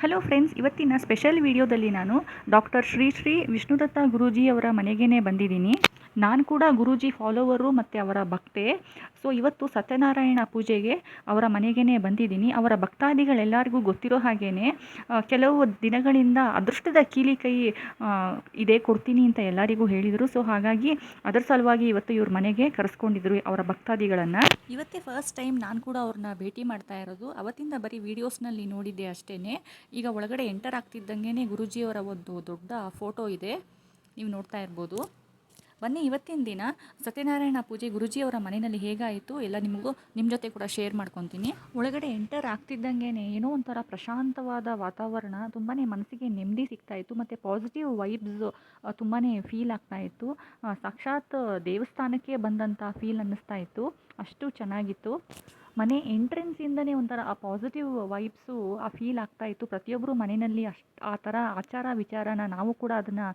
Hello friends ಇವತ್ತಿನ special ವಿಡಿಯೋದಲ್ಲಿ ನಾನು ಡಾಕ್ಟರ್ ಶ್ರೀ ಶ್ರೀ ವಿಷ್ಣುದತ್ತ ಗುರೂಜಿಯವರ ಮನೆಗೇ ಬಂದಿದ್ದೀನಿ. ನಾನು ಕೂಡ ಗುರೂಜಿ ಫಾಲೋವರು ಮತ್ತು ಅವರ ಭಕ್ತೆ. ಸೊ ಇವತ್ತು ಸತ್ಯನಾರಾಯಣ ಪೂಜೆಗೆ ಅವರ ಮನೆಗೇ ಬಂದಿದ್ದೀನಿ. ಅವರ ಭಕ್ತಾದಿಗಳೆಲ್ಲರಿಗೂ ಗೊತ್ತಿರೋ ಹಾಗೇ ಕೆಲವು ದಿನಗಳಿಂದ ಅದೃಷ್ಟದ ಕೀಲಿ ಕೈ ಇದೇ, ಕೊಡ್ತೀನಿ ಅಂತ ಎಲ್ಲರಿಗೂ ಹೇಳಿದರು. ಸೊ ಹಾಗಾಗಿ ಅದರ ಸಲುವಾಗಿ ಇವತ್ತು ಇವ್ರ ಮನೆಗೆ ಕರೆಸ್ಕೊಂಡಿದ್ರು ಅವರ ಭಕ್ತಾದಿಗಳನ್ನು. ಇವತ್ತೇ ಫಸ್ಟ್ ಟೈಮ್ ನಾನು ಕೂಡ ಅವ್ರನ್ನ ಭೇಟಿ ಮಾಡ್ತಾ ಇರೋದು. ಅವತ್ತಿಂದ ಬರೀ ವೀಡಿಯೋಸ್ನಲ್ಲಿ ನೋಡಿದ್ದೆ ಅಷ್ಟೇ ಈಗ ಒಳಗಡೆ ಎಂಟರ್ ಆಗ್ತಿದ್ದಂಗೆ ಗುರುಜಿಯವರ ಒಂದು ದೊಡ್ಡ ಫೋಟೋ ಇದೆ. ನೀವು ನೋಡ್ತಾ ಇರ್ಬೋದು. ಬನ್ನಿ, ಇವತ್ತಿನ ದಿನ ಸತ್ಯನಾರಾಯಣ ಪೂಜೆ ಗುರುಜಿಯವರ ಮನೆಯಲ್ಲಿ ಹೇಗಾಯಿತು ಎಲ್ಲ ನಿಮಗೂ ನಿಮ್ಮ ಜೊತೆ ಕೂಡ ಶೇರ್ ಮಾಡ್ಕೊತೀನಿ. ಒಳಗಡೆ ಎಂಟರ್ ಆಗ್ತಿದ್ದಂಗೆ ಏನೋ ಒಂಥರ ಪ್ರಶಾಂತವಾದ ವಾತಾವರಣ ತುಂಬಾ ಮನಸ್ಸಿಗೆ ನೆಮ್ಮದಿ ಸಿಗ್ತಾ ಇತ್ತು, ಮತ್ತು ಪಾಸಿಟಿವ್ ವೈಬ್ಸ್ ತುಂಬಾ ಫೀಲ್ ಆಗ್ತಾ ಇತ್ತು. ಸಾಕ್ಷಾತ್ ದೇವಸ್ಥಾನಕ್ಕೆ ಬಂದಂಥ ಫೀಲ್ ಅನ್ನಿಸ್ತಾ ಇತ್ತು. ಅಷ್ಟು ಚೆನ್ನಾಗಿತ್ತು. ಮನೆ ಎಂಟ್ರೆನ್ಸಿಂದನೇ ಒಂಥರ ಆ ಪಾಸಿಟಿವ್ ವೈಬ್ಸು ಆ ಫೀಲ್ ಆಗ್ತಾ ಇತ್ತು. ಪ್ರತಿಯೊಬ್ಬರು ಮನೆಯಲ್ಲಿ ಅಷ್ಟು ಆ ಥರ ಆಚಾರ ವಿಚಾರನ ನಾವು ಕೂಡ ಅದನ್ನು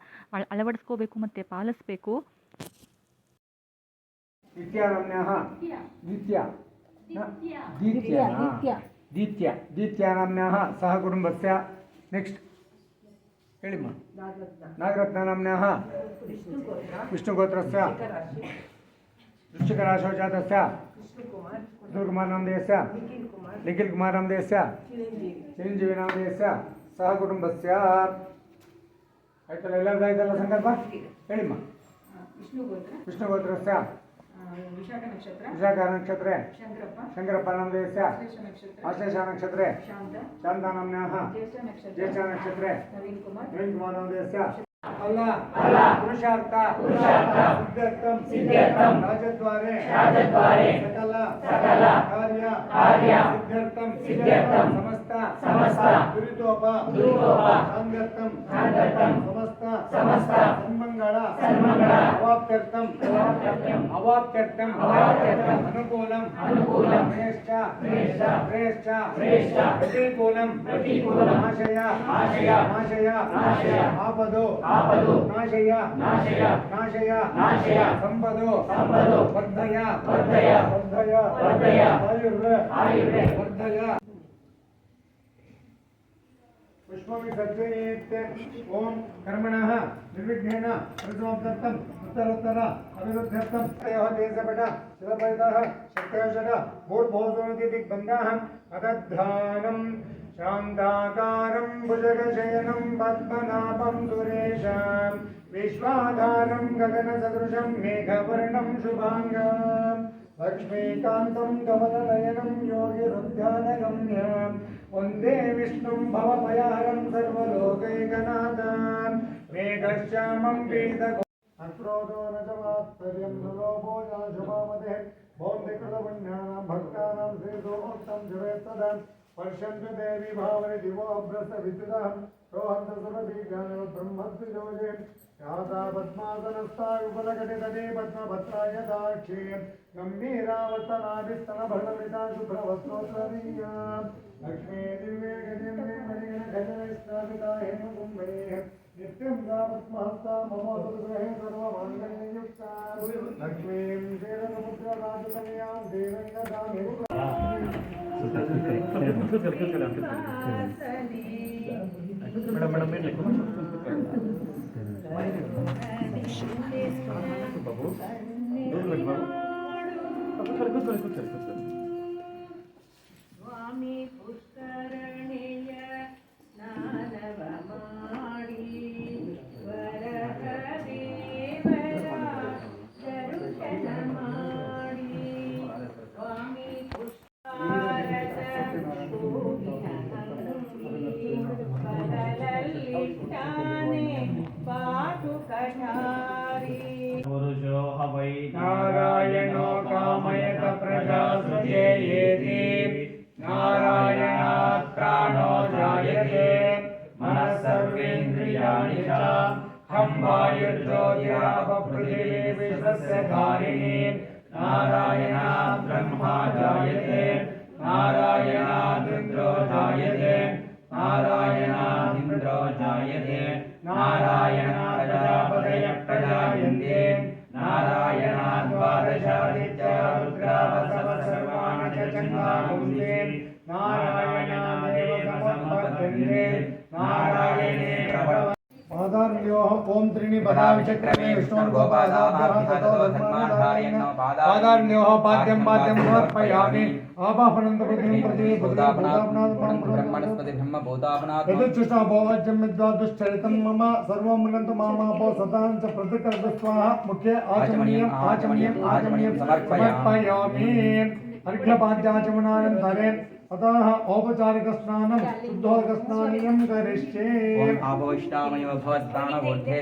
ಅಳವಡಿಸ್ಕೋಬೇಕು ಮತ್ತು ಪಾಲಿಸ್ಬೇಕು. ದಿತ್ಯ ದೀತ್ಯ ದೀತ್ಯ ದೀತ್ಯಾನಮ್ಯಃ ಸಹ ಕುಟುಂಬಸ್ಯ ನೆಕ್ಸ್ಟ್ ಹೇಳಿಮ್ಮ. ವಿಷ್ಣು ವಿಷ್ಣುಗೋತ್ರಸ್ಯ. ನಿಖಿಲ್ ಕುಮಾರ್ ನಾಮಧೇಯಸ್ಯ ಚಿರಂಜೀವಿ. ನಾಮಧೇಯಸ್ಯ ಸಹ ಕುಟುಂಬಸ್ಯ ಆಯ್ತಲ್ಲ ಎಲ್ಲರದ್ದು ಆಯ್ತಲ್ಲ ಸಂಕಲ್ಪ? ಹೇಳಿಮ್ಮ. ವಿಷ್ಣುಗೋತ್ರ. ವಿಷ್ಣುಗೋತ್ರಸ್ಯ. ವಿಶಾಖ ನಕ್ಷತ್ರ. ವಿಶಾಖ ನಕ್ಷತ್ರ. ಶಂಕರಪ್ಪ. ನಾಮಧೇಯಸ್ಯ ಶ್ರೇಷ್ಠ ನಕ್ಷತ್ರ. ಶಾಂತ. ಶಾಂತಾನಾಮ್ನ್ಯಾಹ ಜ್ಯೇಷ್ಠ ನಕ್ಷತ್ರ. ಜ್ಯೇಷ್ಠ ನಕ್ಷತ್ರೆ. ನವೀನ್ ಕುಮಾರ್. ನವೀನ್ ಕುಮಾರ್ ನಾಮಧೇಯಸ್ಯ పురుషార్థ సిద్ధార్థం సిద్ధార్థం రాజద్వారే రాజద్వారే సకల సకల కార్య కార్య సిద్ధార్థం సిద్ధార్థం సమస్త సమస్త దురితోప దురితోప సాంగర్థం సాంగర్థం సమస్త అవాప్త్యర్థం అనుకూలం प्रतिकूलम। नाशया। नाशया। नाशया। नाशया। आपदो। आपदो। नाशया। नाशया। नाशया। नाशया। संपदो। संपदो। वर्धया। वर्धया। वर्धया। वर्धया। आयुर्वे। आयुर्वे। वर्धया। पुष्पमिषद्वेत् ॐ कर्मणः निर्विघ्नेन प्रथमं दत्तम् उत्तरोत्तर अभिवृद्ध्यर्थं तयोः देशपट शिवपरितः शक्तिषड भूर्भोजोनिति दिग्बन्धाः अदध्यानं शान्ताकारं भुजगशयनं पद्मनाभं सुरेशं विश्वाधारं गगनसदृशं मेघवर्णं शुभाङ्गम् लक्ष्मीकान्तं कमलनयनं वंदे विष्णुं भवभयहरं सर्वलोकैकनाथं मेघश्यामं अक्रोधो न च मात्पर्यं नलोभो न शुभामते भवन्ति भक्तानां श्रीसोमोक्तं जवेत्तदा पश्यन्तु देवी भावने दिवो अभ्रस्तविद्युतः रोहन्त सुरबीजानव ब्रह्मद्विजोजे याता पद्मासनस्था उपलकटितटे पद्मभद्राय दाक्षे गम्भीरावतनाभिस्तनभरणमिता शुभ्रवस्त्रोत्तरीया लक्ष्मी दिव्ये गदिव्ये मणिगणगजनस्थापिता हेमकुम्भैः। नित्यङ्गापद्महस्ता मम दुर्ग्रहे सर्वमङ्गलयुक्ता लक्ष्मीं शेरसमुद्रराजतनयां श्रीरङ्गदां स्वामी पुष्प ओम त्रीणि पदाविचक्रमे विष्णोर्गोपादाभ्यागतोधर्माधारयन्नोपादारण्योः पाद्यं पाद्यं समर्पयामि। आपाफनन्तपतिं प्रति यदुच्छुषा भोवाज्यं यद्वादुश्चरितं मम सर्वमुनन्तु मामापो सतां च प्रतिकर्तु स्वाहा मुख्ये आचमनीयम् आचमनीयम् आचमनीयं समर्पयामि। अर्घ्यपाद्याचमनायं धरेन् अतः औपचारिक स्नान शुद्धोदक स्नानीयम करिष्ये। ओम आपोष्टामयो भवत्प्राणो ऊर्ध्वे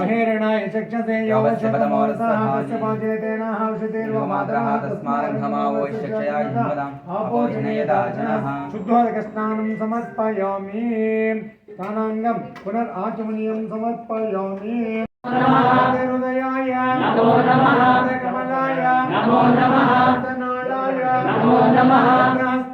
महेरणाय शुद्धोदक स्नानं समर्पयामि। स्नानाङ्गं पुनराचमनीयं समर्पयामि। नमो नमः। नमो नमः। नमो नमः।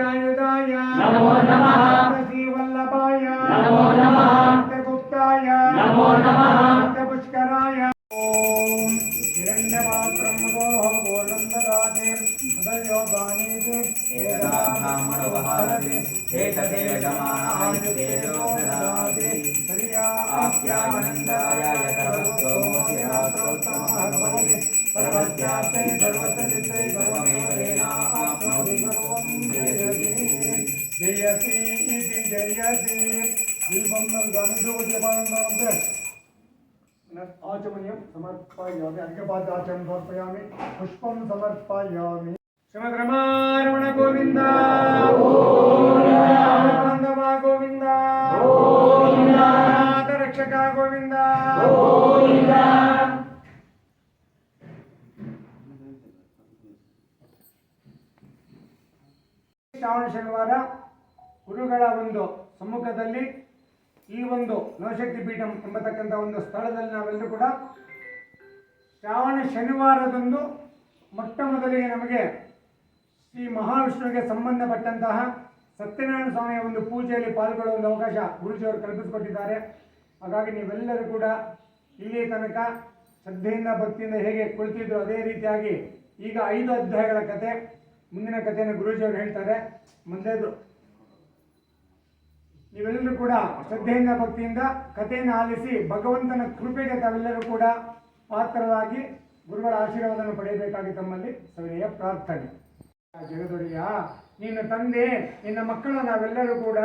आचमनीय एतदेव गमानायुते लोकदाते समर्पयामि। अर्घ्यपादाचमं समर्पयामि। पुष्पं समर्पयामि। ಶಿವರಮಾರಮಣ ಗೋವಿಂದ. ಗೋವಿಂದ ಗೋವಿಂದ. ರಕ್ಷಕ ಗೋವಿಂದ. ಶ್ರಾವಣ ಶನಿವಾರ ಗುರುಗಳ ಒಂದು ಸಮ್ಮುಖದಲ್ಲಿ ಈ ಒಂದು ನವಶಕ್ತಿ ಪೀಠ ಎಂಬತಕ್ಕಂಥ ಒಂದು ಸ್ಥಳದಲ್ಲಿ ನಾವೆಲ್ಲರೂ ಕೂಡ ಶ್ರಾವಣ ಶನಿವಾರದಂದು ಮೊಟ್ಟ ಮೊದಲಿಗೆ ನಮಗೆ ಶ್ರೀ ಮಹಾವಿಷ್ಣುವಿಗೆ ಸಂಬಂಧಪಟ್ಟಂತಹ ಸತ್ಯನಾರಾಯಣ ಸ್ವಾಮಿಯ ಒಂದು ಪೂಜೆಯಲ್ಲಿ ಪಾಲ್ಗೊಳ್ಳುವ ಒಂದು ಅವಕಾಶ ಗುರುಜಿಯವರು ಕಲ್ಪಿಸಿಕೊಟ್ಟಿದ್ದಾರೆ. ಹಾಗಾಗಿ ನೀವೆಲ್ಲರೂ ಕೂಡ ಇಲ್ಲಿ ತನಕ ಶ್ರದ್ಧೆಯಿಂದ ಭಕ್ತಿಯಿಂದ ಹೇಗೆ ಕುಳಿತಿದ್ರು ಅದೇ ರೀತಿಯಾಗಿ ಈಗ ಐದು ಅಧ್ಯಾಯಗಳ ಕತೆ, ಮುಂದಿನ ಕಥೆಯನ್ನು ಗುರುಜಿಯವರು ಹೇಳ್ತಾರೆ. ಮುಂದೆದು. ನೀವೆಲ್ಲರೂ ಕೂಡ ಶ್ರದ್ಧೆಯಿಂದ ಭಕ್ತಿಯಿಂದ ಕಥೆಯನ್ನು ಆಲಿಸಿ ಭಗವಂತನ ಕೃಪೆಗೆ ತಾವೆಲ್ಲರೂ ಕೂಡ ಪಾತ್ರರಾಗಿ ಗುರುಗಳ ಆಶೀರ್ವಾದವನ್ನು ಪಡೆಯಬೇಕಾಗಿ ತಮ್ಮಲ್ಲಿ ಸವಿನಯ ಪ್ರಾರ್ಥನೆ. ಜಗದೊಡೆಯ ನಿನ್ನ ತಂದೆ, ನಿನ್ನ ಮಕ್ಕಳ ನಾವೆಲ್ಲರೂ ಕೂಡ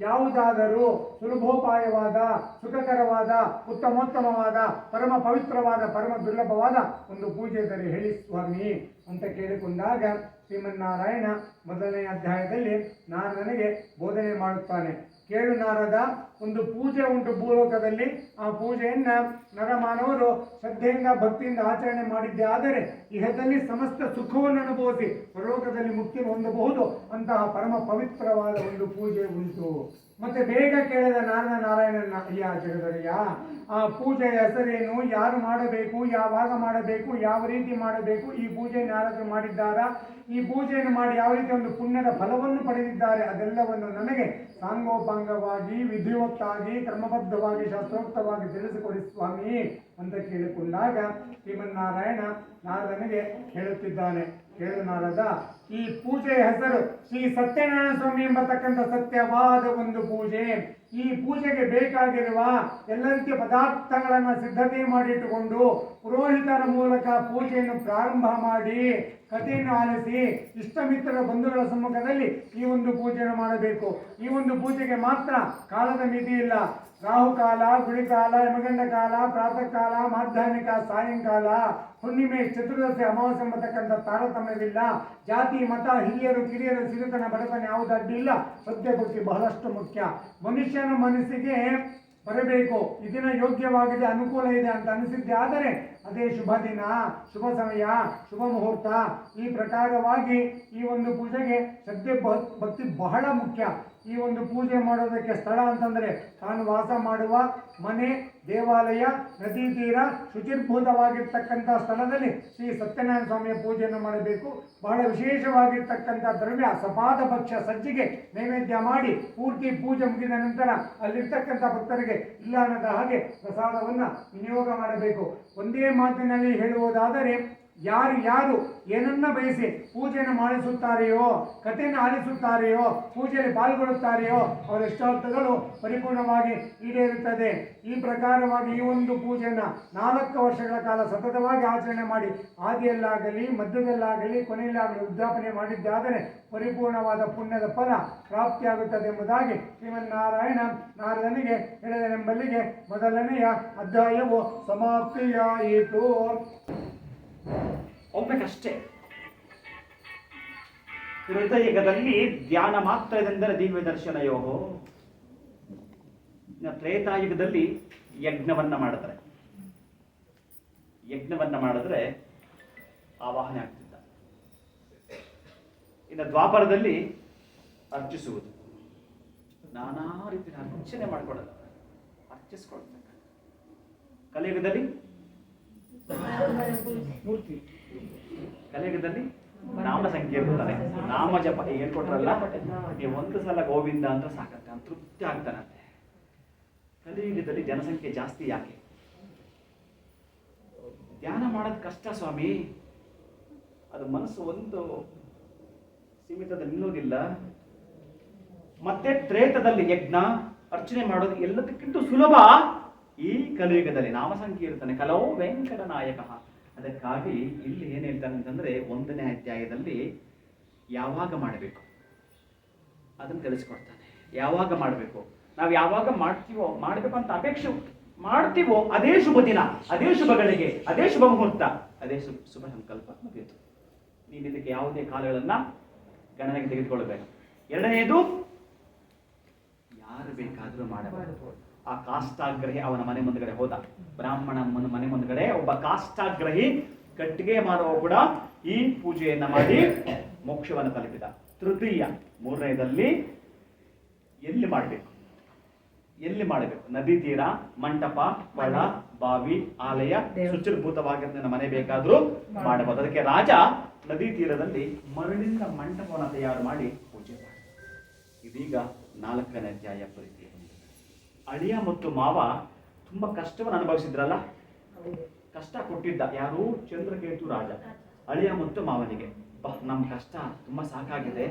ಯಾವುದಾದರೂ ಸುಲಭೋಪಾಯವಾದ, ಸುಖಕರವಾದ, ಉತ್ತಮೋತ್ತಮವಾದ, ಪರಮ ಪವಿತ್ರವಾದ, ಪರಮ ದುರ್ಲಭವಾದ ಒಂದು ಪೂಜೆ ಹೇಳಿ ಸ್ವಾಮಿ ಅಂತ ಕೇಳಿಕೊಂಡಾಗ ಶ್ರೀಮನ್ನಾರಾಯಣ ಮೊದಲನೇ ಅಧ್ಯಾಯದಲ್ಲಿ ನಾನು ನನಗೆ ಬೋಧನೆ ಮಾಡುತ್ತಾನೆ. ಕೇಳು ನಾರದ ಒಂದು ಪೂಜೆ ಉಂಟು ಭೂಲೋಕದಲ್ಲಿ. ಆ ಪೂಜೆಯನ್ನು ನರಮಾನವರು ಶ್ರದ್ಧೆಯಿಂದ ಭಕ್ತಿಯಿಂದ ಆಚರಣೆ ಮಾಡಿದ್ದೆ. ಆದರೆ ಇಹದಲ್ಲಿ ಸಮಸ್ತ ಸುಖವನ್ನು ಅನುಭವಿಸಿ ಪರಲೋಕದಲ್ಲಿ ಮುಕ್ತಿ ಹೊಂದಬಹುದು. ಅಂತಹ ಪರಮ ಪವಿತ್ರವಾದ ಒಂದು ಪೂಜೆ ಉಂಟು. ಮತ್ತೆ ಬೇಗ ಕೇಳಿದ ನಾರಾಯಣ ನಾರಾಯಣನ, ಅಯ್ಯ ಜಗದರಿಯ, ಆ ಪೂಜೆಯ ಹೆಸರೇನು, ಯಾರು ಮಾಡಬೇಕು, ಯಾವಾಗ ಮಾಡಬೇಕು, ಯಾವ ರೀತಿ ಮಾಡಬೇಕು, ಈ ಪೂಜೆಯನ್ನು ಯಾರಾದರೂ ಮಾಡಿದ್ದಾರಾ? ಈ ಪೂಜೆಯನ್ನು ಮಾಡಿ ಯಾವ ರೀತಿ ಒಂದು ಪುಣ್ಯದ ಫಲವನ್ನು ಪಡೆದಿದ್ದಾರೆ? ಅದೆಲ್ಲವನ್ನು ನನಗೆ ಸಾಂಗೋಪಾಂಗವಾಗಿ, ವಿಧಿವತ್ತಾಗಿ, ಕ್ರಮಬದ್ಧವಾಗಿ, ಶಾಸ್ತ್ರೋಕ್ತವಾಗಿ ತಿಳಿಸಿಕೊಡಿ ಸ್ವಾಮಿ ಅಂತ ಕೇಳಿಕೊಂಡಾಗ ಶ್ರೀಮನ್ನಾರಾಯಣ ನಾರದನಿಗೆ ಹೇಳುತ್ತಿದ್ದಾನೆ ಕೇಳು ನಾರದ ಈ ಪೂಜೆಯ ಹೆಸರು ಶ್ರೀ ಸತ್ಯನಾರಾಯಣ ಸ್ವಾಮಿ ಎಂಬತಕ್ಕಂಥ ಸತ್ಯವಾದ ಒಂದು ಪೂಜೆ. ಈ ಪೂಜೆಗೆ ಬೇಕಾಗಿರುವ ಎಲ್ಲ ರೀತಿಯ ಪದಾರ್ಥಗಳನ್ನು ಸಿದ್ಧತೆ ಮಾಡಿಟ್ಟುಕೊಂಡು ಪುರೋಹಿತರ ಮೂಲಕ ಪೂಜೆಯನ್ನು ಪ್ರಾರಂಭ ಮಾಡಿ ಕಥೆಯನ್ನು ಆಲಿಸಿ ಇಷ್ಟಮಿತ್ರರ ಬಂಧುಗಳ ಸಮ್ಮುಖದಲ್ಲಿ ಈ ಒಂದು ಪೂಜೆಯನ್ನು ಮಾಡಬೇಕು. ಈ ಒಂದು ಪೂಜೆಗೆ ಮಾತ್ರ ಕಾಲದ ಮಿತಿ ಇಲ್ಲ. ರಾಹುಕಾಲ ಗುಳಿಕಾಲ ಯಮಗಂಡ ಕಾಲ ಪ್ರಾತಃ ಕಾಲ ಮಾಧ್ಯಾಹ್ನಿಕ, ಸಾಯಂಕಾಲ, ಹುಣ್ಣಿಮೆ, ಚತುರ್ದಶಿ, ಅಮಾವಾಸ್ಯೆ ಎಂಬತಕ್ಕಂಥ ತಾರತಮ್ಯವಿಲ್ಲ. ಜಾತಿ, ಮತ, ಹಿರಿಯರು, ಕಿರಿಯರು, ಸಿರಿತನ, ಬಡತನ ಯಾವುದು ಸತ್ಯ ಭಕ್ತಿ ಬಹಳಷ್ಟು ಮುಖ್ಯ. ಮನುಷ್ಯನ ಮನಸ್ಸಿಗೆ ಬರಬೇಕು. ಇದನ್ನ ಯೋಗ್ಯವಾಗಿದೆ, ಅನುಕೂಲ ಇದೆ ಅಂತ ಅನಿಸಿದ್ದೆ. ಆದರೆ ಅದೇ ಶುಭ ದಿನ, ಶುಭ ಸಮಯ, ಶುಭ ಮುಹೂರ್ತ. ಈ ಪ್ರಕಾರವಾಗಿ ಈ ಒಂದು ಪೂಜೆಗೆ ಭ- ಭಕ್ತಿ ಬಹಳ ಮುಖ್ಯ. ಈ ಒಂದು ಪೂಜೆ ಮಾಡೋದಕ್ಕೆ ಸ್ಥಳ ಅಂತಂದರೆ ತಾನು ವಾಸ ಮಾಡುವ ಮನೆ ದೇವಾಲಯ, ನದಿ ತೀರ ಶುಚಿರ್ಭೂತವಾಗಿರ್ತಕ್ಕಂಥ ಸ್ಥಳದಲ್ಲಿ ಶ್ರೀ ಸತ್ಯನಾರಾಯಣ ಸ್ವಾಮಿಯ ಪೂಜೆಯನ್ನು ಮಾಡಬೇಕು. ಬಹಳ ವಿಶೇಷವಾಗಿರ್ತಕ್ಕಂಥ ದ್ರವ್ಯ ಸಪಾದ ಭಕ್ಷ್ಯ ಸಜ್ಜಿಗೆ ನೈವೇದ್ಯ ಮಾಡಿ ಪೂರ್ತಿ ಪೂಜೆ ಮುಗಿದ ನಂತರ ಅಲ್ಲಿರ್ತಕ್ಕಂಥ ಭಕ್ತರಿಗೆ ಇಲ್ಲ ಅನ್ನದ ಹಾಗೆ ಪ್ರಸಾದವನ್ನು ವಿನಿಯೋಗ ಮಾಡಬೇಕು. ಒಂದೇ ಮಾತಿನಲ್ಲಿ ಹೇಳುವುದಾದರೆ ಯಾರು ಯಾರು ಏನನ್ನ ಬಯಸಿ ಪೂಜೆಯನ್ನು ಮಾಡಿಸುತ್ತಾರೆಯೋ, ಕಥೆಯನ್ನು ಆಲಿಸುತ್ತಾರೆಯೋ, ಪೂಜೆಯಲ್ಲಿ ಪಾಲ್ಗೊಳ್ಳುತ್ತಾರೆಯೋ, ಅವರ ಇಷ್ಟಾರ್ಥಗಳು ಪರಿಪೂರ್ಣವಾಗಿ ಈಡೇರುತ್ತದೆ. ಈ ಪ್ರಕಾರವಾಗಿ ಈ ಒಂದು ಪೂಜೆಯನ್ನು ನಾಲ್ಕು ವರ್ಷಗಳ ಕಾಲ ಸತತವಾಗಿ ಆಚರಣೆ ಮಾಡಿ ಆದಿಯಲ್ಲಾಗಲಿ ಮಧ್ಯದಲ್ಲಾಗಲಿ, ಕೊನೆಯಲ್ಲಾಗಲಿ ಉದ್ಯಾಪನೆ ಮಾಡಿದ್ದಾದರೆ ಪರಿಪೂರ್ಣವಾದ ಪುಣ್ಯದ ಫಲ ಪ್ರಾಪ್ತಿಯಾಗುತ್ತದೆ ಎಂಬುದಾಗಿ ಶ್ರೀಮನ್ನಾರಾಯಣ ನಾರದನಿಗೆ ಹೇಳಿದನೆಂಬಲ್ಲಿಗೆ ಮೊದಲನೆಯ ಅಧ್ಯಾಯವು ಸಮಾಪ್ತಿಯಾಯಿತು. ಹೋಗ್ಬೇಕಷ್ಟೇ ಹೃದಯದಲ್ಲಿ ಧ್ಯಾನ ಮಾತ್ರದಿಂದಲೇ ದಿವ್ಯ ದರ್ಶನ ಯೋಗೋ. ತ್ರೇತಾಯುಗದಲ್ಲಿ ಯಜ್ಞವನ್ನ ಮಾಡಿದ್ರೆ. ಯಜ್ಞವನ್ನ ಮಾಡಿದ್ರೆ ಆವಾಹನೆ ಆಗ್ತಿದ್ದ. ಇನ್ನು ದ್ವಾಪರದಲ್ಲಿ ಅರ್ಚಿಸುವುದು. ನಾನಾ ರೀತಿಯ ಅರ್ಚನೆ ಮಾಡ್ಕೊಳ್ಳೋದು. ಅರ್ಚಿಸ್ಕೊಳ್ತಕ್ಕ ಕಲಿಯುಗದಲ್ಲಿ? ಮೂರ್ತಿ. ಕಲಿಯುಗದಲ್ಲಿ ನಾಮ ಸಂಕೀರ್ತನೆ ನಾಮ ಜಪ ಏನ್ ಹೇಳ್ಕೊಟ್ರಲ್ಲ, ನೀವು ಒಂದು ಸಲ ಗೋವಿಂದ ಅಂದ್ರೆ ಸಾಕತ್ತೆ ತೃಪ್ತಿ ಆಗ್ತಾನಂತೆ ಕಲಿಯುಗದಲ್ಲಿ ಜನಸಂಖ್ಯೆ ಜಾಸ್ತಿ ಯಾಕೆ? ಧ್ಯಾನ ಮಾಡೋದು ಕಷ್ಟ ಸ್ವಾಮಿ. ಅದು ಮನಸ್ಸು ಒಂದು ಸೀಮಿತದ ನಿಲ್ಲೋದಿಲ್ಲ. ಮತ್ತೆ ತ್ರೇತದಲ್ಲಿ ಯಜ್ಞ, ಅರ್ಚನೆ ಮಾಡೋದು ಎಲ್ಲದಕ್ಕಿಂತ ಸುಲಭ ಈ ಕಲಿಯುಗದಲ್ಲಿ ನಾಮ ಸಂಕೀರ್ತನೆ. ಕಲೋ ವೆಂಕಟ ನಾಯಕ ಅದಕ್ಕಾಗಿ ಇಲ್ಲಿ ಏನ್ ಹೇಳ್ತಾರೆ ಅಂತಂದ್ರೆ ಒಂದನೇ ಅಧ್ಯಾಯದಲ್ಲಿ ಯಾವಾಗ ಮಾಡಬೇಕು? ಅದನ್ನು ತಿಳಿಸ್ಕೊಡ್ತಾನೆ. ಯಾವಾಗ ಮಾಡಬೇಕು? ನಾವು ಯಾವಾಗ ಮಾಡ್ತೀವೋ, ಮಾಡಬೇಕು ಅಂತ ಅಪೇಕ್ಷೆ ಮಾಡ್ತೀವೋ ಅದೇ ಶುಭ ದಿನ, ಅದೇ ಶುಭ ಗಳಿಗೆ, ಅದೇ ಶುಭ ಮುಹೂರ್ತ, ಅದೇ ಶುಭ ಶುಭ ಸಂಕಲ್ಪ ಮುಗಿಯಿತು ನೀನು ಇದಕ್ಕೆ ಯಾವುದೇ ಕಾಲಗಳನ್ನ ಗಣನೆಗೆ ತೆಗೆದುಕೊಳ್ಬೇಕು. ಎರಡನೆಯದು ಯಾರು ಬೇಕಾದರೂ ಮಾಡಬಹುದು. ಆ ಕಾಷ್ಟಾಗ್ರಹಿ ಅವನ ಮನೆ ಮುಂದ್ಗಡೆ ಹೋದ. ಬ್ರಾಹ್ಮಣ ಮನೆ ಮುಂದ್ಗಡೆ ಒಬ್ಬ ಕಾಷ್ಟಾಗ್ರಹಿ ಕಟ್ಟಿಗೆ ಮಾಡುವ ಕೂಡ ಈ ಪೂಜೆಯನ್ನ ಮಾಡಿ ಮೋಕ್ಷವನ್ನು ತಲುಪಿದ. ತೃತೀಯ ಮೂರನೇದಲ್ಲಿ ಎಲ್ಲಿ ಮಾಡಬೇಕು? ಎಲ್ಲಿ ಮಾಡಬೇಕು? ನದಿ ತೀರ ಮಂಟಪ ಕೊಳ ಬಾವಿ ಆಲಯ ಶುಚಿರ್ಭೂತವಾಗಿರೋ ಮನೆ ಬೇಕಾದ್ರೂ ಮಾಡಬಹುದು ಅದಕ್ಕೆ ರಾಜ ನದಿ ತೀರದಲ್ಲಿ ಮರಳಿನ ಮಂಟಪವನ್ನು ತಯಾರು ಮಾಡಿ ಪೂಜೆ ಮಾಡಿ ಇದೀಗ ನಾಲ್ಕನೇ ಅಧ್ಯಾಯ ಪ್ರೀತಿ ಅಳಿಯ ಮತ್ತು ಮಾವ ತುಂಬ ಕಷ್ಟವನ್ನು ಅನುಭವಿಸಿದ್ರಲ್ಲ? ಕಷ್ಟ ಕೊಟ್ಟಿದ್ದ ಯಾರು? ಚಂದ್ರಕೇತು ರಾಜ. ಅಳಿಯ ಮತ್ತು ಮಾವನಿಗೆ ಬಾ ನಮ್ಮ ಕಷ್ಟ ತುಂಬಾ ಸಾಕಾಗಿದೆ.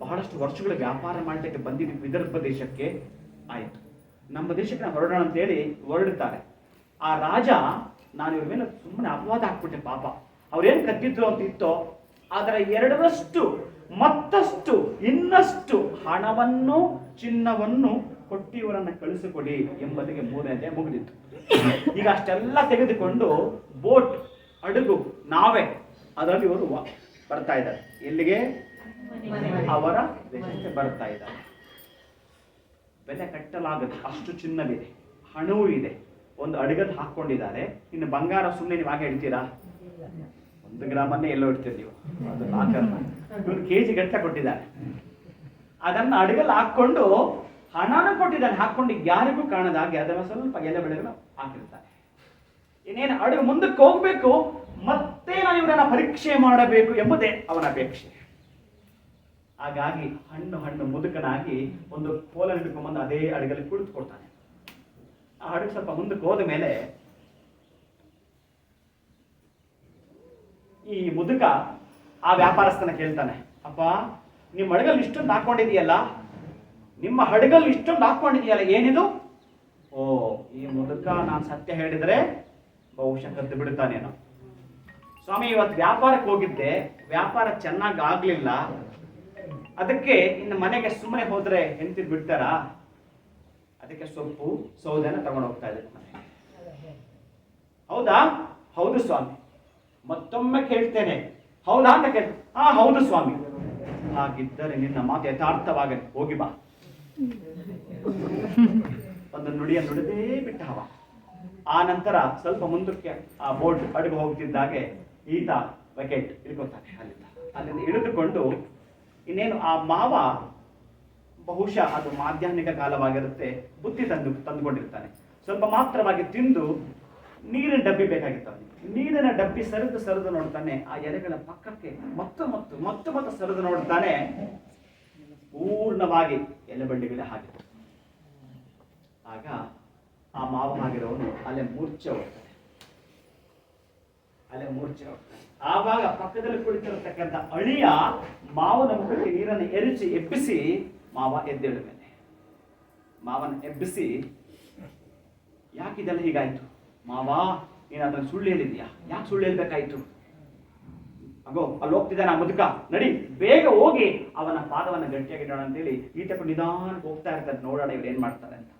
ಬಹಳಷ್ಟು ವರ್ಷಗಳ ವ್ಯಾಪಾರ ಮಾಡಲಿಕ್ಕೆ ಬಂದಿದ್ವಿ ವಿದರ್ಭ ದೇಶಕ್ಕೆ ಆಯಿತು. ನಮ್ಮ ದೇಶಕ್ಕೆ ನಾವು ಹೊರಡೋಣ ಅಂತೇಳಿ ಹೊರಡುತ್ತಾರೆ. ಆ ರಾಜ ನಾನು ಇವ್ರ ಮೇಲೆ ಸುಮ್ಮನೆ ಅಪವಾದ ಹಾಕ್ಬಿಟ್ಟೆ ಪಾಪ. ಅವ್ರೇನು ಕದ್ದಿದ್ರು ಅಂತ ಇತ್ತೋ ಅದರ ಎರಡರಷ್ಟು ಮತ್ತಷ್ಟು ಇನ್ನಷ್ಟು ಹಣವನ್ನು ಚಿನ್ನವನ್ನು ಕೊಟ್ಟು ಇವರನ್ನ ಕಳಿಸಿಕೊಡಿ ಎಂಬುದಕ್ಕೆ ಮೂರನೇ ಮುಗಿದಿತ್ತು. ಈಗ ಅಷ್ಟೆಲ್ಲ ತೆಗೆದುಕೊಂಡು ಬೋಟ್ ಅಡುಗು, ನಾವೆ ಅದರಲ್ಲಿ ಇವರು ಬರ್ತಾ ಇದ್ದಾರೆ. ಎಲ್ಲಿಗೆ? ಅವರ ದೇಶಕ್ಕೆ ಬರ್ತಾ ಇದ್ದಾರೆ. ಬೆಲೆ ಕಟ್ಟಲಾಗದು ಅಷ್ಟು ಚಿನ್ನವಿದೆ, ಹಣವೂ ಇದೆ. ಒಂದು ಅಡಿಗದ್ ಹಾಕೊಂಡಿದ್ದಾರೆ ಇನ್ನು ಬಂಗಾರ ಸುಮ್ಮನೆ ನೀವು ಹಾಗೆ ಹೇಳ್ತೀರಾ? ಒಂದು ಗ್ರಾಮನ್ನೇ ಎಲ್ಲೋ ಇಡ್ತೀರಿ ನೀವು. ಅದು ಲಾಕರ್ನ ಇವ್ರು ಕೆ ಜಿ ಗಟ್ಟ ಕೊಟ್ಟಿದ್ದಾರೆ. ಅದನ್ನ ಅಡಿಗಲ್ಲಿ ಹಾಕೊಂಡು ಹಣನ ಕೊಟ್ಟಿದ್ದಾನೆ ಹಾಕೊಂಡು ಯಾರಿಗೂ ಕಾಣದ ಹಾಗೆ ಅದನ್ನು ಸ್ವಲ್ಪ ಎಲೆ ಬೆಳೆಗಳು ಹಾಕಿರ್ತಾರೆ ಇನ್ನೇನು ಅಡುಗೆ ಮುಂದಕ್ಕೆ ಹೋಗ್ಬೇಕು, ಮತ್ತೆ ನಾನು ಇವರನ್ನ ಪರೀಕ್ಷೆ ಮಾಡಬೇಕು ಎಂಬುದೇ ಅವನ ಅಪೇಕ್ಷೆ. ಹಾಗಾಗಿ ಹಣ್ಣು ಹಣ್ಣು ಮುದುಕನಾಗಿ ಒಂದು ಕೋಲ ಹಿಡ್ಕೊಂಡ್ಬಂದು ಅದೇ ಅಡುಗೆಲ್ಲಿ ಕುಳಿತುಕೊಳ್ತಾನೆ. ಆ ಹಡಗು ಸ್ವಲ್ಪ ಮುಂದಕ್ಕೆ ಹೋದ ಮೇಲೆ ಈ ಮುದುಕ ಆ ವ್ಯಾಪಾರಸ್ಥನ ಕೇಳ್ತಾನೆ ಅಪ್ಪ ನಿಮ್ಮ ಹಡಗಲ್ಲಿ ಇಷ್ಟೊಂದು ಹಾಕೊಂಡಿದೆಯಲ್ಲ ನಿಮ್ಮ ಹಡಗಲ್ಲಿ ಇಷ್ಟೊಂದು ಹಾಕೊಂಡಿದೆಯಲ್ಲ ಏನಿದು? ಓ, ಈ ಮುದುಕ ನಾನು ಸತ್ಯ ಹೇಳಿದ್ರೆ ಬಹುಶಃ ಕದ್ದು ಬಿಡುತ್ತಾನೇನು. ಸ್ವಾಮಿ, ಇವತ್ತು ವ್ಯಾಪಾರಕ್ಕೆ ಹೋಗಿದ್ದೆ. ವ್ಯಾಪಾರ ಚೆನ್ನಾಗಿ ಆಗ್ಲಿಲ್ಲ. ಅದಕ್ಕೆ ಇನ್ನು ಮನೆಗೆ ಸುಮ್ಮನೆ ಹೋದ್ರೆ ಹೆಂಡತಿ ಬಿಡ್ತಾರಾ? ಅದಕ್ಕೆ ಸೊಪ್ಪು, ಸೌದೆನ ತಗೊಂಡು ಹೋಗ್ತಾ ಇದ್ದೆ ಮನೆಗೆ. ಹೌದಾ? ಹೌದು ಸ್ವಾಮಿ. ಮತ್ತೊಮ್ಮೆ ಕೇಳ್ತೇನೆ. ಹೌದಾ ಅಂತ ಕೇಳ್ತೇನೆ. ಹಾ ಹೌದು ಸ್ವಾಮಿ. ಹಾಗಿದ್ದರೆ ನಿನ್ನ ಮಾತು ಯಥಾರ್ಥವಾಗಿ ಹೋಗಿ ಬಾ. ಒಂದು ನುಡಿಯ ನುಡಿದೇ ಬಿಟ್ಟ ಹವ. ಆ ನಂತರ ಸ್ವಲ್ಪ ಮುಂದಕ್ಕೆ ಆ ಬೋಟ್ ಅಡುಗೆ ಹೋಗ್ತಿದ್ದಾಗೆ ಈತ ಬಕೆಟ್ ಇಳ್ಕೊತಾನೆ ಅಲ್ಲಿಂದ. ಅಲ್ಲಿಂದ ಇಳಿದುಕೊಂಡು ಇನ್ನೇನು ಆ ಮಾವ ಬಹುಶಃ ಅದು ಮಾಧ್ಯಾಹ್ನಿಕ ಕಾಲವಾಗಿರುತ್ತೆ ಬುತ್ತಿ ತಂದು ತಂದುಕೊಂಡಿರ್ತಾನೆ. ಸ್ವಲ್ಪ ಮಾತ್ರವಾಗಿ ತಿಂದು ನೀರಿನ ಡಬ್ಬಿ ಬೇಕಾಗಿತ್ತು ನೀರಿನ ಡಬ್ಬಿ ಸರಿದು ಸರಿದು ನೋಡ್ತಾನೆ, ಆ ಎಲೆಗಳ ಪಕ್ಕಕ್ಕೆ ಮತ್ತು ಮತ್ತು ಮತ್ತು ಮತ್ತು ಸರಿದು ನೋಡ್ತಾನೆ ಪೂರ್ಣವಾಗಿ ಎಲೆಬೆಂಡೆ ಮೇಲೆ ಹಾಕಿ ಆಗ ಆ ಮಾವ ಆಗಿರೋನು ಅಲ್ಲೇ ಮೂರ್ಛೆ ಹೋಗ್ತಾನೆ ಅಲ್ಲೇ ಮೂರ್ಛೆ ಹೋಗ್ತಾನೆ ಆವಾಗ ಪಕ್ಕದಲ್ಲಿ ಕುಳಿತಿರತಕ್ಕಂಥ ಅಳಿಯ ಮಾವನ ಮುಖಕ್ಕೆ ನೀರನ್ನು ಎರಚಿ ಎಬ್ಬಿಸಿ ಮಾವ ಎದ್ದೇಳುವೇನೆ ಮಾವನ ಎಬ್ಬಿಸಿ, ಯಾಕಿದೆಲ್ಲ ಹೀಗಾಯ್ತು? ಮಾವ, ನೀನು ಅದನ್ನು ಸುಳ್ಳು ಹೇಳಿದ್ಯಾ? ಯಾಕೆ ಸುಳ್ಳು ಹೇಳ್ಬೇಕಾಯ್ತು? ಅಗೋ ಅಲ್ಲಿ ಹೋಗ್ತಿದ್ದಾನೆ ಆ ಮುದುಕ. ನಡಿ ಬೇಗ ಹೋಗಿ ಅವನ ಪಾದವನ್ನು ಗಟ್ಟಿಯಾಗಿಡೋಣ ಅಂತೇಳಿ ಈತಪ್ಪ ನಿಧಾನಕ್ಕೆ ಹೋಗ್ತಾ ಇರ್ತಾರೆ ನೋಡೋಣ ಇವ್ರು ಏನ್ ಮಾಡ್ತಾರೆ ಅಂತ.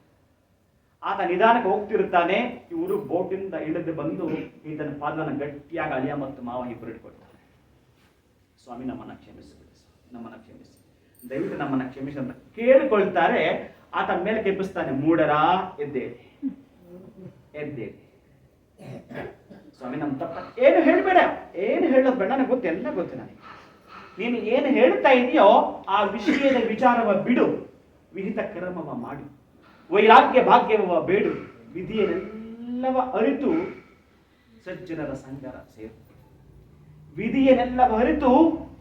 ಆತ ನಿಧಾನಕ್ಕೆ ಹೋಗ್ತಿರ್ತಾನೆ. ಇವರು ಬೋಟಿಂದ ಇಳಿದು ಬಂದು ಈತನ ಪಾದವನ್ನು ಗಟ್ಟಿಯಾಗಿ ಅಳಿಯ ಮತ್ತು ಮಾವ ಇಬ್ಬರು ಇಟ್ಕೊಳ್ತಾರೆ. ಸ್ವಾಮಿ ನಮ್ಮನ್ನ ಸ್ವಾಮಿ, ನಮ್ಮನ್ನ ಕ್ಷಮಿಸಿ ದಯವಿಟ್ಟು ನಮ್ಮನ್ನ ಕ್ಷಮಿಸಿ ಅಂತ ಕೇಳಿಕೊಳ್ತಾರೆ. ಆತ ಮೇಲೆ ಕೆಪ್ಪಿಸ್ತಾನೆ ಮೂಡರ ಎದ್ದೇಳಿ. ಎದ್ದೇಳಿ. ಸ್ವಾಮಿ, ನಮ್ಮ ತಪ್ಪ. ಏನು ಹೇಳ್ಬೇಡ. ಏನು ಹೇಳೋದು ಬೇಡ, ನನಗೆ ಗೊತ್ತು, ಎಲ್ಲ ಗೊತ್ತು ನನಗೆ. ನೀನು ಏನು ಹೇಳ್ತಾ ಇದೆಯೋ, ಆ ವಿಷಯದ ವಿಚಾರವ ಬಿಡು. ವಿಹಿತ ಕರ್ಮವ ಮಾಡು. ವೈರಾಗ್ಯ ಭಾಗ್ಯವವ ಬೇಡು. ವಿಧಿಯನ್ನೆಲ್ಲವ ಅರಿತು ಸಜ್ಜನರ ಸಂಗರ ಸೇರು. ವಿಧಿಯನ್ನೆಲ್ಲವ ಅರಿತು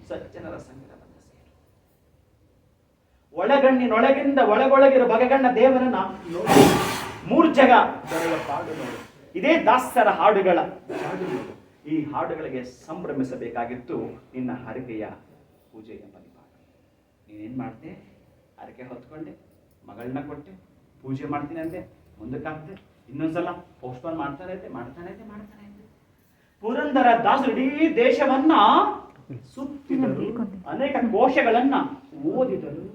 ಸಜ್ಜನರ ಸಂಗರ ಸೇರು. ಒಳಗಣ್ಣಿನೊಳಗಿಂದ ಒಳಗೊಳಗಿರೋ ಬಗೆಗಣ್ಣ ದೇವರನ್ನ ಮೂರ್ಛಗ ದೊರೆಯ ಪಾಡು ನೋಡು. ಇದೇ ದಾಸರ ಹಾಡುಗಳ ಈ ಹಾಡುಗಳಿಗೆ ಸಂಭ್ರಮಿಸಬೇಕಾಗಿತ್ತು ನಿನ್ನ ಹರಕೆಯ ಪೂಜೆಯ ಪರಿಪಾಠ. ನೀನೇನ್ ಮಾಡ್ದೆ? ಹರಕೆ ಹೊತ್ಕೊಂಡೆ, ಮಗಳನ್ನ ಕೊಟ್ಟೆ, ಪೂಜೆ ಮಾಡ್ತೀನಿ ಅಂದೆ ಮುಂದಕ್ಕಾಗ್ತೆ ಇನ್ನೊಂದ್ಸಲ ಪೋಸ್ಟ್ಪೋನ್ ಮಾಡ್ತಾನೆ ಇದ್ದೆ ಮಾಡ್ತಾನೆ ಇದ್ದೆ ಮಾಡ್ತಾನೆ ಇದ್ದೆ. ಪುರಂದರ ದಾಸರು ಇಡೀ ದೇಶವನ್ನ ಸುತ್ತಿದರು, ಅನೇಕ ಕೋಶಗಳನ್ನ ಓದಿದರು,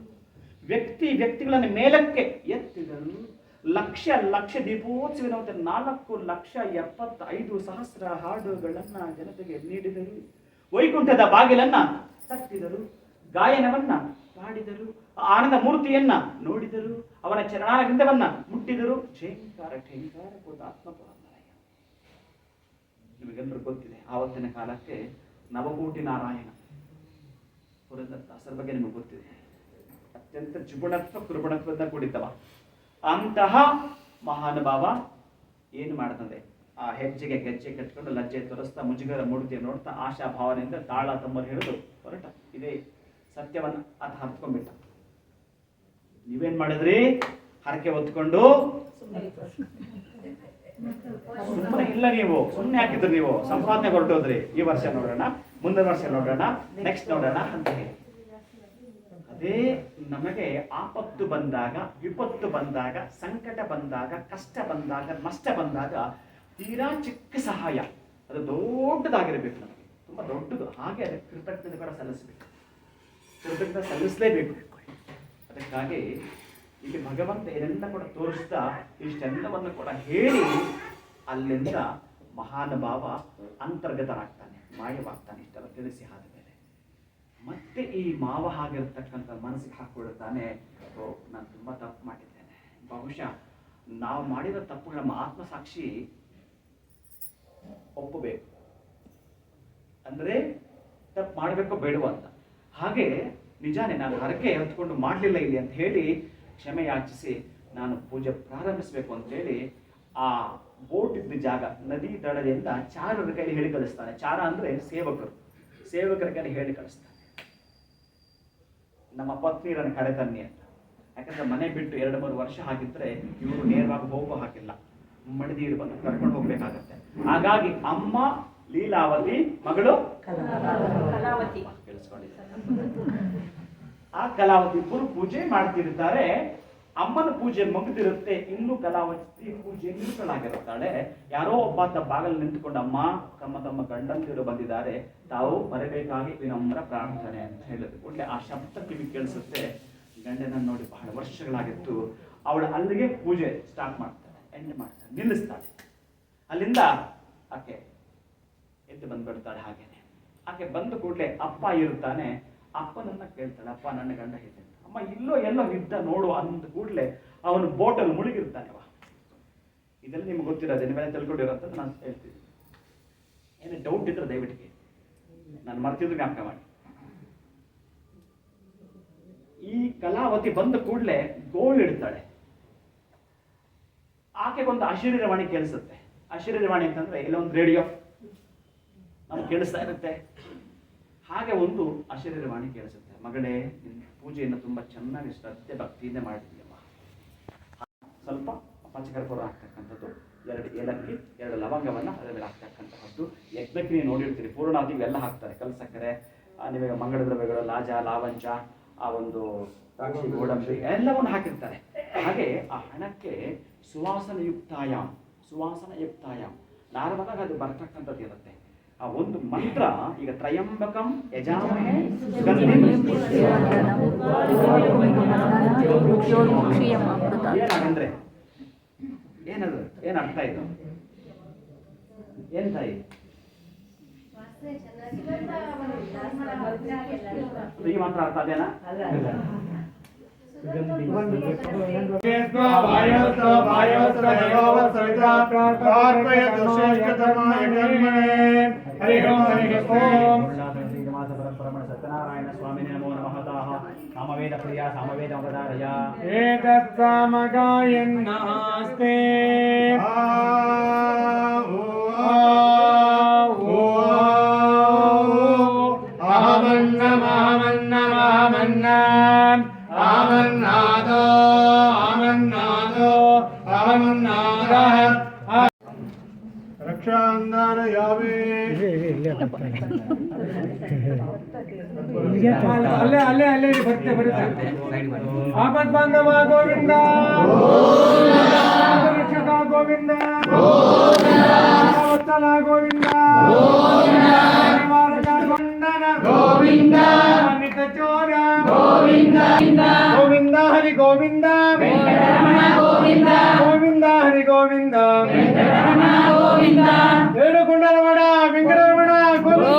ವ್ಯಕ್ತಿ ವ್ಯಕ್ತಿಗಳನ್ನ ಮೇಲಕ್ಕೆ ಎತ್ತಿದರು. ಲಕ್ಷ ಲಕ್ಷ ದೀಪೋತ್ಸವದಂತೆ ನಾಲ್ಕು ಲಕ್ಷ ಎಪ್ಪತ್ತೈದು ಸಹಸ್ರ ಹಾಡುಗಳನ್ನ ಜನತೆಗೆ ನೀಡಿದರು. ವೈಕುಂಠದ ಬಾಗಿಲನ್ನ ತಟ್ಟಿದರು, ಗಾಯನವನ್ನ ಹಾಡಿದರು, ಆನಂದ ಮೂರ್ತಿಯನ್ನ ನೋಡಿದರು, ಅವನ ಚರಣಾರವಿಂದವನ್ನ ಮುಟ್ಟಿದರು. ಝೇಂಕಾರ ಠೇಂಕಾರ ಆತ್ಮ ನಿಮಗೆಲ್ಲರೂ ಗೊತ್ತಿದೆ, ಆವತ್ತಿನ ಕಾಲಕ್ಕೆ ನವಕೋಟಿ ನಾರಾಯಣ ಪುರಂದರ ದಾಸರ ಬಗ್ಗೆ ನಿಮಗೆ ಗೊತ್ತಿದೆ. ಅತ್ಯಂತ ಜುಗುಣತ್ವ ಕುರುಬಣತ್ವದ ಕೂಡಿದ್ದವ. ಅಂತಹ ಮಹಾನುಭಾವ ಏನು ಮಾಡ್ತದೆ? ಆ ಹೆಜ್ಜೆಗೆ ಗೆಜ್ಜೆ ಕಟ್ಕೊಂಡು ಲಜ್ಜೆ ತೋರಿಸ್ತಾ ಮುಜುಗರ ಮೂರ್ತಿ ನೋಡ್ತಾ ಆಶಾ ಭಾವನೆಯಿಂದ ತಾಳ ತಮ್ಮರು ಹಿಡಿದು ಹೊರಟ. ಇದೇ ಸತ್ಯವನ್ನ ಆತ ಹರ್ಕೊಂಡ್ಬಿಟ್ಟ ನೀವೇನ್ ಮಾಡಿದ್ರಿ? ಹರಕೆ ಹೊತ್ಕೊಂಡು? ಸುಮ್ಮನೆ ಇಲ್ಲ ನೀವು. ಸುಮ್ಮನೆ ಹಾಕಿದ್ರಿ ನೀವು? ಸಂಪಾದನೆ ಹೊರಟೋದ್ರಿ. ಈ ವರ್ಷ ನೋಡೋಣ, ಮುಂದಿನ ವರ್ಷ ನೋಡೋಣ ನೆಕ್ಸ್ಟ್ ನೋಡೋಣ ಅಂತ ಹೇಳಿ. ಅದೇ ನಮಗೆ ಆಪತ್ತು ಬಂದಾಗ, ವಿಪತ್ತು ಬಂದಾಗ, ಸಂಕಟ ಬಂದಾಗ, ಕಷ್ಟ ಬಂದಾಗ, ನಷ್ಟ ಬಂದಾಗ ತೀರಾ ಚಿಕ್ಕ ಸಹಾಯ. ಅದು ದೊಡ್ಡದಾಗಿರಬೇಕು ನಮಗೆ. ತುಂಬಾ ದೊಡ್ಡದು. ಹಾಗೆ ಅದಕ್ಕೆ ಕೃತಜ್ಞತೆ ಕೂಡ ಸಲ್ಲಿಸಬೇಕು. ಕೃತಜ್ಞತೆ ಸಲ್ಲಿಸಲೇಬೇಕು. ಅದಕ್ಕಾಗಿ ಇಲ್ಲಿ ಭಗವಂತ ಏನೆಲ್ಲ ಕೂಡ ತೋರಿಸ್ತಾ ಇಷ್ಟೆಲ್ಲವನ್ನು ಕೂಡ ಹೇಳಿ ಅಲ್ಲಿಂದ ಮಹಾನುಭಾವ ಅಂತರ್ಗತನಾಗ್ತಾನೆ ಮಾಯವಾಗ್ತಾನೆ. ಇಷ್ಟೆಲ್ಲ ತಿಳಿಸಿ ಆದ ಮತ್ತೆ ಈ ಮಾವ ಹಾಗಿರ್ತಕ್ಕಂಥ ಮನಸ್ಸಿಗೆ ಹಾಕ್ಕೊಳ್ಳುತ್ತಾನೆ ನಾನು ತುಂಬಾ ತಪ್ಪು ಮಾಡಿದ್ದೇನೆ. ಬಹುಶಃ ನಾವು ಮಾಡಿದ ತಪ್ಪು ನಮ್ಮ ಆತ್ಮಸಾಕ್ಷಿ ಒಪ್ಪಬೇಕು. ಅಂದ್ರೆ ತಪ್ಪು ಮಾಡಬೇಕೋ ಬೇಡುವ ಅಂತ. ಹಾಗೆ ನಿಜಾನೇ ನಾನು ಹರಕೆ ಹೊತ್ಕೊಂಡು ಮಾಡಲಿಲ್ಲ ಇಲ್ಲಿ ಅಂತ ಹೇಳಿ ಕ್ಷಮೆ ಯಾಚಿಸಿ ನಾನು ಪೂಜೆ ಪ್ರಾರಂಭಿಸಬೇಕು ಅಂತ ಹೇಳಿ ಆ ಬೋಟ್ ಇದ್ದ ಜಾಗ ನದಿ ದಡದಿಂದ ಚಾರರ ಕೈಲಿ ಹೇಳಿ ಕಳಿಸ್ತಾನೆ. ಚಾರ ಅಂದ್ರೆ ಸೇವಕರು. ಸೇವಕರ ಕೈಲಿ ಹೇಳಿ ಕಳಿಸ್ತಾನೆ. ನಮ್ಮ ಪತ್ನಿ ಕಡೆ ತನ್ನಿ ಅಂತ. ಯಾಕಂದ್ರೆ ಮನೆ ಬಿಟ್ಟು ಎರಡು ಮೂರು ವರ್ಷ ಹಾಕಿದ್ರೆ ಇವರು ನೇರವಾಗಿ ಹೋಗೋ ಹಾಕಿಲ್ಲ ಮಡದೀರು ಬಂದು ಕರ್ಕೊಂಡು ಹೋಗ್ಬೇಕಾಗತ್ತೆ. ಹಾಗಾಗಿ ಅಮ್ಮ ಲೀಲಾವತಿ ಮಗಳು ಆ ಕಲಾವತಿ ಇಬ್ಬರು ಪೂಜೆ ಮಾಡ್ತಿರ್ತಾರೆ. ಅಮ್ಮನ ಪೂಜೆ ಮುಗಿದಿರುತ್ತೆ, ಇನ್ನು ಕಲಾವತಿ ಪೂಜೆ ನಿಂತಳಾಗಿರುತ್ತಾಳೆ ಯಾರೋ ಒಬ್ಬ ಆತ ಬಾಗಲು ನಿಂತುಕೊಂಡು, ಅಮ್ಮ, ತಮ್ಮ ತಮ್ಮ ಗಂಡಂತಿರು ಬಂದಿದ್ದಾರೆ, ತಾವು ಬರಬೇಕಾಗಿ ವಿನಮ್ರ ಪ್ರಾರ್ಥನೆ ಅಂತ ಹೇಳಿದ್ರು. ಕೂಡಲೇ ಆ ಶಬ್ದ ಕಿವಿ ಕೇಳಿಸುತ್ತೆ. ಗಂಡನ ನೋಡಿ ಬಹಳ ವರ್ಷಗಳಾಗಿತ್ತು. ಅವಳು ಅಲ್ಲಿಗೆ ಪೂಜೆ ಸ್ಟಾರ್ಟ್ ಮಾಡ್ತಾಳೆ ಎಂಡ್ ಮಾಡ್ತಾಳೆ, ನಿಲ್ಲಿಸ್ತಾಳೆ. ಅಲ್ಲಿಂದ ಆಕೆ ಎದ್ದು ಬಂದ್ಬಿಡ್ತಾಳೆ ಹಾಗೇನೆ. ಆಕೆ ಬಂದ ಕೂಡಲೇ ಅಪ್ಪ ಇರುತ್ತಾನೆ. ಅಪ್ಪನನ್ನ ಕೇಳ್ತಾಳೆ, ಅಪ್ಪ, ನನ್ನ ಗಂಡ ಹೇಗೆ. ಅಮ್ಮ, ಇಲ್ಲೋ ಎಲ್ಲೋ ಇದ್ದ ನೋಡು ಅಂದ ಕೂಡಲೇ ಅವನು ಬೋಟಲ್ಲಿ ಮುಳುಗಿರ್ತಾನೆ, ವಾ. ಇದೆಲ್ಲ ನಿಮ್ಗೆ ಗೊತ್ತಿರೋದು ಮೇಲೆ ಅಂತ ನಾನು ಹೇಳ್ತೀನಿ. ಏನು ಡೌಟ್ ಇದ್ರೆ ದಯವಿಟ್ಟಿಗೆ ನಾನು ಮರ್ತಿದ್ರು ಜ್ಞಾಪಕ ಮಾಡಿ. ಈ ಕಲಾವತಿ ಬಂದ ಕೂಡಲೇ ಗೋಲ್ ಇಡ್ತಾಳೆ. ಆಕೆಗೊಂದು ಅಶರೀರವಾಣಿ ಕೇಳಿಸುತ್ತೆ. ಅಶರೀರವಾಣಿ ಅಂತಂದ್ರೆ ಇಲ್ಲೊಂದು ರೇಡಿಯೋ. ನಮ್ಗೆ ಕೇಳಿಸ್ತಾ ಇರುತ್ತೆ. ಹಾಗೆ ಒಂದು ಅಶರೀರವಾಣಿ ಕೇಳಿಸುತ್ತೆ. ಮಗಳೇ ನಿನ್ನ ಪೂಜೆಯನ್ನು ತುಂಬ ಚೆನ್ನಾಗಿ ಶ್ರದ್ಧೆ ಭಕ್ತಿಯಿಂದ ಮಾಡಿದ್ದೀಯಮ್ಮ. ಸ್ವಲ್ಪ ಪಂಚಕರ್ಪೂರ ಹಾಕ್ತಕ್ಕಂಥದ್ದು ಎರಡು ಏಲಕ್ಕಿ ಎರಡು ಲವಂಗವನ್ನು ಅದರ ಮೇಲೆ ಹಾಕ್ತಕ್ಕಂತಹದ್ದು. ಯಜ್ಞಕ್ಕೆ ನೀವು ನೋಡಿರ್ತೀರಿ ಪೂರ್ಣಾದಿ ಇವೆಲ್ಲ ಹಾಕ್ತಾರೆ. ಕಲ್ ಸಕ್ಕರೆ ಆ, ನಿಮಗೆ ಮಂಗಳ ದ್ರವ್ಯಗಳು ಲಾಜ ಲಾವಂಚ ಆ ಒಂದು ದ್ರಾಕ್ಷಿ ಗೋಡಂಬಿ ಎಲ್ಲವನ್ನು ಹಾಕಿರ್ತಾರೆ. ಹಾಗೆ ಆ ಹಣಕ್ಕೆ ಸುವಾಸನಯುಕ್ತಾಯಾಮ್ ಸುವಾಸನಯುಕ್ತಾಯಾಮ್. ನಾರ್ಮಲಾಗಿ ಅದು ಬರ್ತಕ್ಕಂಥದ್ದು ಇರುತ್ತೆ. ಆ ಒಂದು ಮಂತ್ರ ಈಗ ತ್ರಯಂಬಕಂ ಯಜಾಮಹೆ ಸುಗಂಧಿಂ ಏನಾಗಂದ್ರೆ ಏನದು? ಏನ್ ಅರ್ಥ ಆಯ್ತು ಏನ್ ತಾಯಿ? ಈ ಮಂತ್ರ ಅರ್ಥ ಅದೇನಾ? ಸತ್ಯನಾರಾಯಣ ಸ್ವಾಮಿ ನಮೋ ನಮಃ ಸಾಮವೇದ ಪ್ರಿಯ ಸಾಮವೇದ ಅವತಾರಯ ಏತತ್ಸಾಮಗಾಯನ್ನಾಸ್ತೆ ಅಹಮನ್ನಮಹಮನ್ನಮಹಮನ್ನ ಅಲ್ಲೇ ಅಲ್ಲೇ ಅಲ್ಲೇ ಬರುತ್ತೆ ಬರುತ್ತೆ ಆಪತ್ ಬಾಂಧವ ಗೋವಿಂದ ರಕ್ಷಕ ಗೋವಿಂದ ವತ್ಸಲ ಗೋವಿಂದ ನಿವಾರಕ ಗೊಂಡನ ಗೋವಿಂದ ನಿತ ಚೋರ ಗೋವಿಂದ ಗೋವಿಂದ ಹರಿ ಗೋವಿಂದ ಗೋವಿಂದ ಹರಿ ಗೋವಿಂದ ಏಳು ಗುಂಡರಮಣ ವೆಂಕಟರಮಣ ಗೋವಿಂದ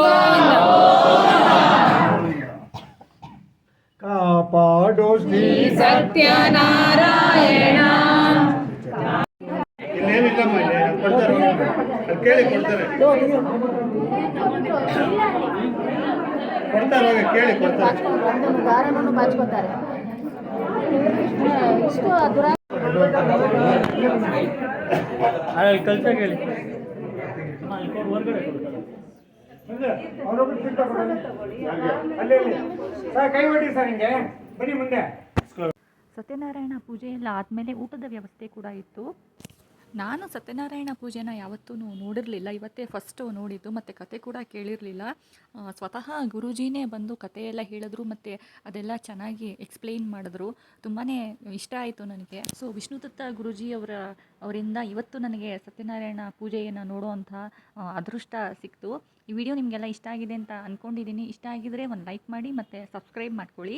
ಕಾಪಾಡೋ ಶ್ರೀ ಕೊಡ್ತಾರೆ ಅಲ್ಲಿ ಕೇಳಿ ಕೊಡ್ತಾರೆ ಕೊಡ್ತಾರೆ ಕೇಳಿ. ಕೊಡ್ತಾರೆ ಒಂದೊಂದು ದಾರವನ್ನು ಬಾಚ್ಕೋತಾರೆ ಇಷ್ಟು ದುರ ಅವರೊಬ್ರು ಚಿಂತೆ ಕೊಡೋದು ಅಲ್ಲೇ ಅಲ್ಲಿ ಸರ್ ಕೈ ಹೊಡಿ ಸರ್ ಹಿಂಗೆ. ಬನ್ನಿ ಮುಂದೆ. ಸತ್ಯನಾರಾಯಣ ಪೂಜೆ ಎಲ್ಲ ಆದಮೇಲೆ ಊಟದ ವ್ಯವಸ್ಥೆ ಕೂಡ ಇತ್ತು. ನಾನು ಸತ್ಯನಾರಾಯಣ ಪೂಜೆನ ಯಾವತ್ತೂ ನೋಡಿರಲಿಲ್ಲ. ಇವತ್ತೇ ಫಸ್ಟು ನೋಡಿದ್ದು ಮತ್ತು ಕತೆ ಕೂಡ ಕೇಳಿರಲಿಲ್ಲ. ಸ್ವತಃ ಗುರೂಜಿನೇ ಬಂದು ಕಥೆಯೆಲ್ಲ ಎಲ್ಲ ಹೇಳಿದ್ರು ಮತ್ತು ಅದೆಲ್ಲ ಚೆನ್ನಾಗಿ ಎಕ್ಸ್ಪ್ಲೈನ್ ಮಾಡಿದ್ರು. ತುಂಬಾ ಇಷ್ಟ ಆಯಿತು ನನಗೆ. ಸೊ ವಿಷ್ಣುದತ್ತ ಗುರೂಜಿಯವರ ಅವರಿಂದ ಇವತ್ತು ನನಗೆ ಸತ್ಯನಾರಾಯಣ ಪೂಜೆಯನ್ನು ನೋಡುವಂಥ ಅದೃಷ್ಟ ಸಿಕ್ತು. ಈ ವಿಡಿಯೋ ನಿಮಗೆಲ್ಲ ಇಷ್ಟ ಆಗಿದೆ ಅಂತ ಅಂದ್ಕೊಂಡಿದ್ದೀನಿ ಇಷ್ಟ ಆಗಿದ್ರೆ ಒಂದು ಲೈಕ್ ಮಾಡಿ ಮತ್ತು ಸಬ್ಸ್ಕ್ರೈಬ್ ಮಾಡ್ಕೊಳ್ಳಿ.